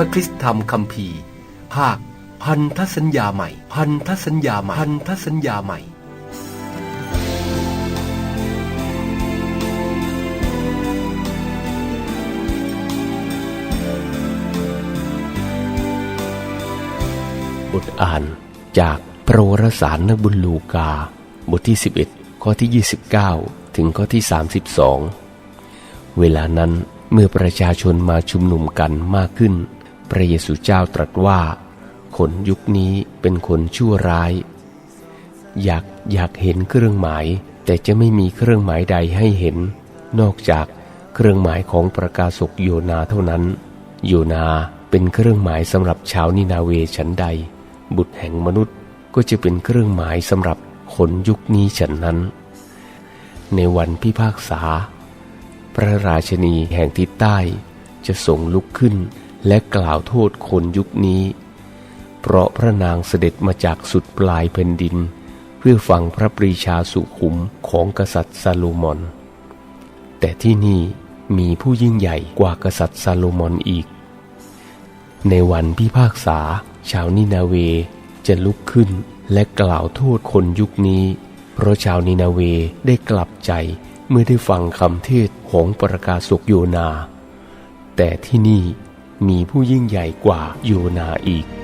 ระคริสตธรรมคัมภีร์ ภาค พันธสัญญาใหม่ พันธสัญญาใหม่พันธสัญญาใหม่ บทอ่านจากพระวรสารนบุญลูกา บทที่ 11 ข้อที่ 29 ถึงข้อที่ 32 เวลานั้นเมื่อประชาชนมาชุมนุมกันมากขึ้น พระเยซูเจ้าตรัสว่าคนยุคนี้เป็นคนชั่วร้าย อยากอยากเห็นเครื่องหมาย แต่จะไม่มีเครื่องหมายใดให้เห็น นอกจากเครื่องหมายของประกาศกโยนาเท่านั้น โยนาเป็นเครื่องหมายสำหรับชาวนินาเวฉันใด บุตรแห่งมนุษย์ก็จะเป็นเครื่องหมายสำหรับคนยุคนี้ฉันนั้น ในวันพิพากษา พระราชนีแห่งทิศใต้จะทรงลุกขึ้น และกล่าวโทษคนยุคนี้ เพราะพระนางเสด็จมาจากสุดปลายแผ่นดิน เพื่อฟังพระปรีชาสุขุมของกษัตริย์ซาโลมอน แต่ที่นี่มีผู้ยิ่งใหญ่กว่ากษัตริย์ซาโลมอนอีก ในวันพิพากษา ชาวนินาเวจะลุกขึ้นและกล่าวโทษคนยุคนี้ เพราะชาวนินาเวได้กลับใจเมื่อได้ฟังคำเทศของประกาศกโยนา แต่ที่นี่ มีผู้ยิ่งใหญ่กว่าโยนาอีก